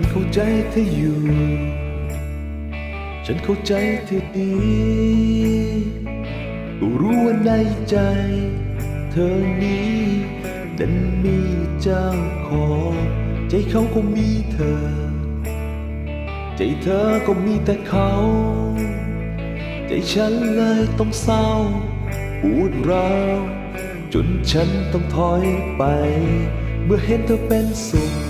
ันเข้าใจเธออยู่ ฉันเข้าใจเธอดีก็รู้ว่าในใจ เธอนี้นั้นมีเจ้าของใจเขาก็มีเธอ ใจเธอก็มีแต่เขา ใจฉันเลยต้องเศร้าปวดร้าวจนฉันต้องถอยไป เมื่อเห็นเธอเป็นสุข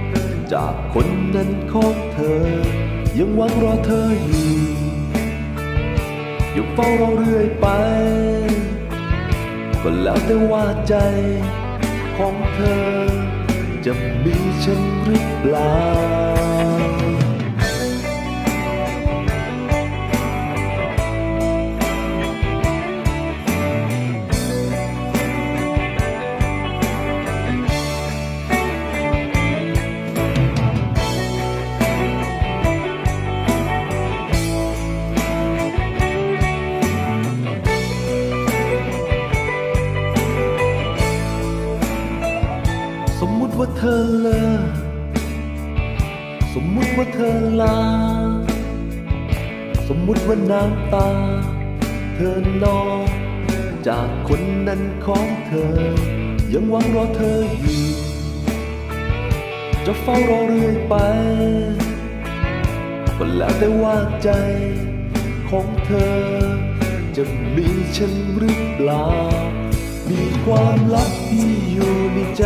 จากคนนั้นของเธอ ยังหวังรอเธออยู่ อยู่เฝ้าเราเรื่อยไป ก็แล้วแต่ว่าใจของเธอ จะมีฉันหรือเปล่า ติว่าเธอเลิกสมมุติว่าเธอลา สมมุติว่าน้ำตา เธอนองจากคนนั้นของเธอ ยังหวังรอเธออยู่ จะเฝ้ารอเรื่อยไปก็แล้วแต่ว่าใจของเธอ จะมีฉันหรือเปล่า มีความลับที่อยู่ในใจ